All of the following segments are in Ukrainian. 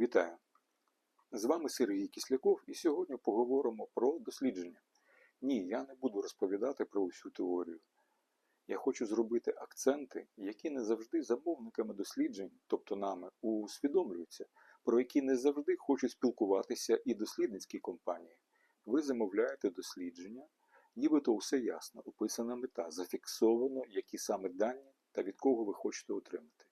Вітаю! З вами Сергій Кисляков і сьогодні поговоримо про дослідження. Ні, я не буду розповідати про усю теорію. Я хочу зробити акценти, які не завжди замовниками досліджень, тобто нами, усвідомлюються, про які не завжди хочуть спілкуватися і дослідницькі компанії. Ви замовляєте дослідження, нібито усе ясно, описана мета, зафіксовано, які саме дані та від кого ви хочете отримати.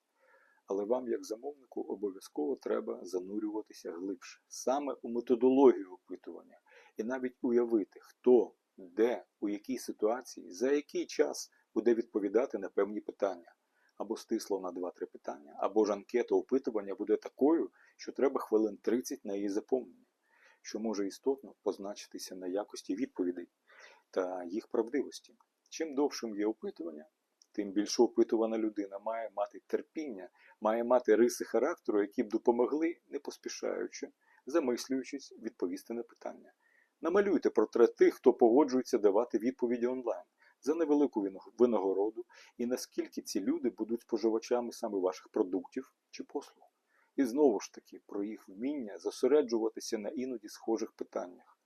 Але вам, як замовнику, обов'язково треба занурюватися глибше, саме у методологію опитування, і навіть уявити, хто, де, у якій ситуації, за який час буде відповідати на певні питання, або стисло на 2-3 питання, або ж анкета опитування буде такою, що треба хвилин 30 на її заповнення, що може істотно позначитися на якості відповідей та їх правдивості. Чим довшим є опитування, тим більше опитувана людина має мати терпіння, має мати риси характеру, які б допомогли, не поспішаючи, замислюючись, відповісти на питання. Намалюйте портрет тих, хто погоджується давати відповіді онлайн за невелику винагороду і наскільки ці люди будуть споживачами саме ваших продуктів чи послуг. І знову ж таки про їх вміння зосереджуватися на іноді схожих питаннях.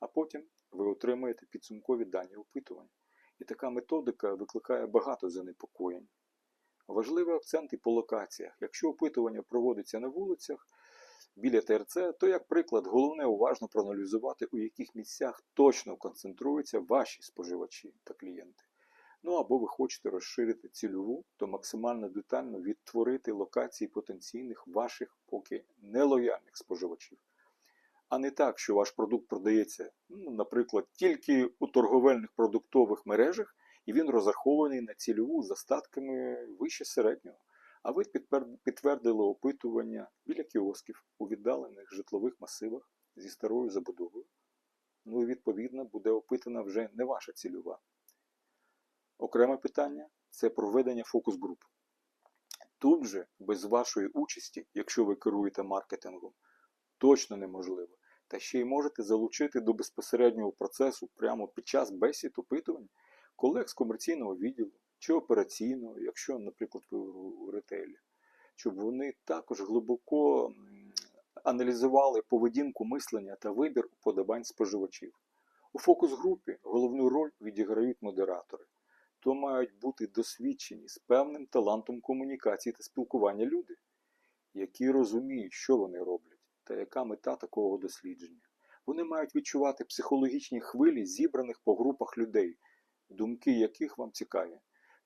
А потім ви отримаєте підсумкові дані опитувань. І така методика викликає багато занепокоєнь. Важливий акцент і по локаціях. Якщо опитування проводиться на вулицях біля ТРЦ, то, як приклад, головне уважно проаналізувати, у яких місцях точно концентруються ваші споживачі та клієнти. Ну або ви хочете розширити цільову, то максимально детально відтворити локації потенційних ваших поки нелояльних споживачів. А не так, що ваш продукт продається, ну, наприклад, тільки у торговельних продуктових мережах, і він розрахований на цільову з остатками вище середнього. А ви підтвердили опитування біля кіосків у віддалених житлових масивах зі старою забудовою. Ну і відповідно буде опитана вже не ваша цільова. Окреме питання це проведення фокус-груп. Тут же, без вашої участі, якщо ви керуєте маркетингом, точно неможливо. Та ще й можете залучити до безпосереднього процесу прямо під час бесід опитувань колег з комерційного відділу чи операційного, якщо, наприклад, ви у ретейлі, щоб вони також глибоко аналізували поведінку мислення та вибір уподобань споживачів. У фокус-групі головну роль відіграють модератори, то мають бути досвідчені з певним талантом комунікації та спілкування люди, які розуміють, що вони роблять та яка мета такого дослідження. Вони мають відчувати психологічні хвилі зібраних по групах людей, думки яких вам цікаві.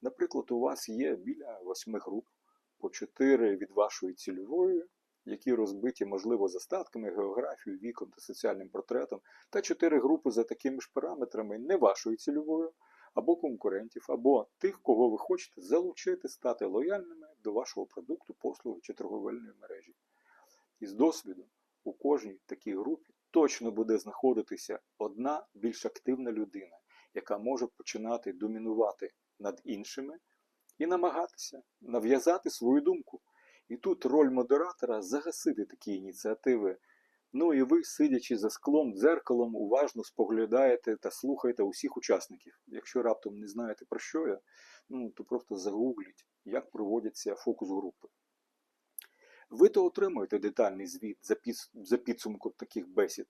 Наприклад, у вас є біля восьми груп, по чотири від вашої цільової, які розбиті, можливо, за статками, географією, віком та соціальним портретом, та чотири групи за такими ж параметрами не вашої цільової, або конкурентів, або тих, кого ви хочете залучити, стати лояльними до вашого продукту, послуги чи торговельної мережі. Із досвіду у кожній такій групі точно буде знаходитися одна більш активна людина, яка може починати домінувати над іншими і намагатися нав'язати свою думку. І тут роль модератора загасити такі ініціативи. Ну і ви, сидячи за склом, дзеркалом, уважно споглядаєте та слухаєте усіх учасників. Якщо раптом не знаєте про що я, ну то просто загугліть, як проводяться фокус-групи. Ви то отримуєте детальний звіт за, підс- за підсумком таких бесід,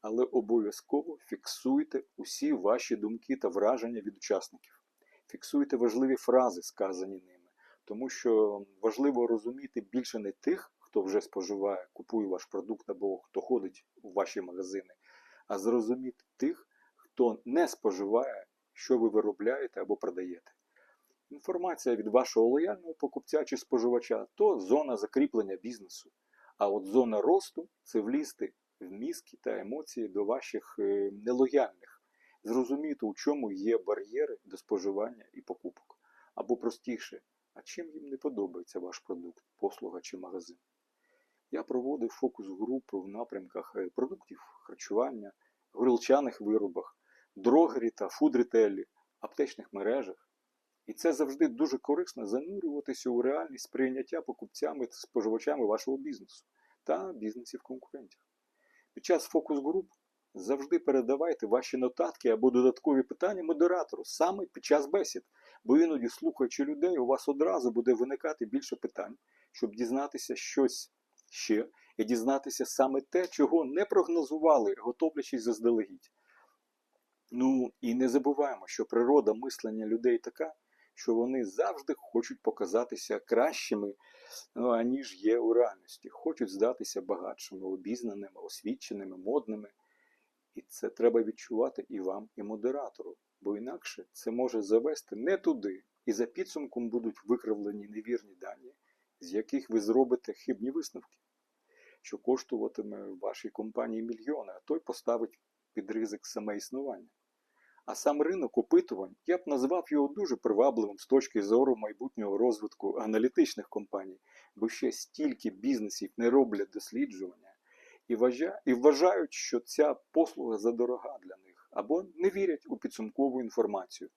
але обов'язково фіксуйте усі ваші думки та враження від учасників. Фіксуйте важливі фрази, сказані ними, тому що важливо розуміти більше не тих, хто вже споживає, купує ваш продукт або хто ходить у ваші магазини, а зрозуміти тих, хто не споживає, що ви виробляєте або продаєте. Інформація від вашого лояльного покупця чи споживача то зона закріплення бізнесу. А от зона росту це влізти в мізки та емоції до ваших е, нелояльних, зрозуміти, у чому є бар'єри до споживання і покупок. Або простіше, а чим їм не подобається ваш продукт, послуга чи магазин. Я проводив фокус-групи в напрямках е, продуктів харчування, горілчаних виробах, дрогері та фуд-ретелі, аптечних мережах. І це завжди дуже корисно занурюватися у реальність сприйняття покупцями та споживачами вашого бізнесу та бізнесів конкурентів. Під час фокус-груп завжди передавайте ваші нотатки або додаткові питання модератору саме під час бесід, бо іноді, слухаючи людей, у вас одразу буде виникати більше питань, щоб дізнатися щось ще і дізнатися саме те, чого не прогнозували, готовлячись заздалегідь. Ну і не забуваємо, що природа мислення людей така, що вони завжди хочуть показатися кращими, ну, аніж є у реальності, хочуть здатися багатшими, обізнаними, освіченими, модними. І це треба відчувати і вам, і модератору, бо інакше це може завести не туди, і за підсумком будуть викривлені невірні дані, з яких ви зробите хибні висновки, що коштуватиме вашій компанії мільйони, а той поставить під ризик саме існування. А сам ринок опитувань я б назвав його дуже привабливим з точки зору майбутнього розвитку аналітичних компаній, бо ще стільки бізнесів не роблять досліджування і вважа- і вважають, що ця послуга задорога для них, або не вірять у підсумкову інформацію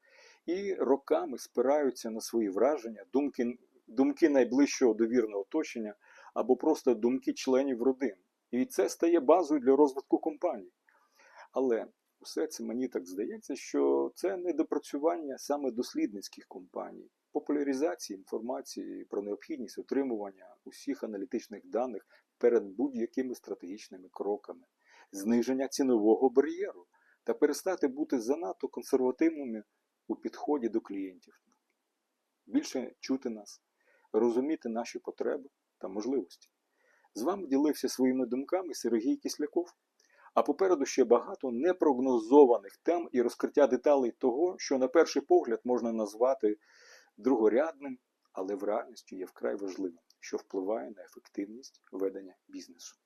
і роками спираються на свої враження, думки, думки найближчого довірного оточення або просто думки членів родин. І це стає базою для розвитку компаній. Але Усе це мені так здається, що це недопрацювання саме дослідницьких компаній, популяризації інформації про необхідність отримування усіх аналітичних даних перед будь-якими стратегічними кроками, зниження цінового бар'єру та перестати бути занадто консервативними у підході до клієнтів. Більше чути нас, розуміти наші потреби та можливості. З вами ділився своїми думками Сергій Кисляков. А попереду ще багато непрогнозованих тем і розкриття деталей того, що на перший погляд можна назвати другорядним, але в реальності є вкрай важливим, що впливає на ефективність ведення бізнесу.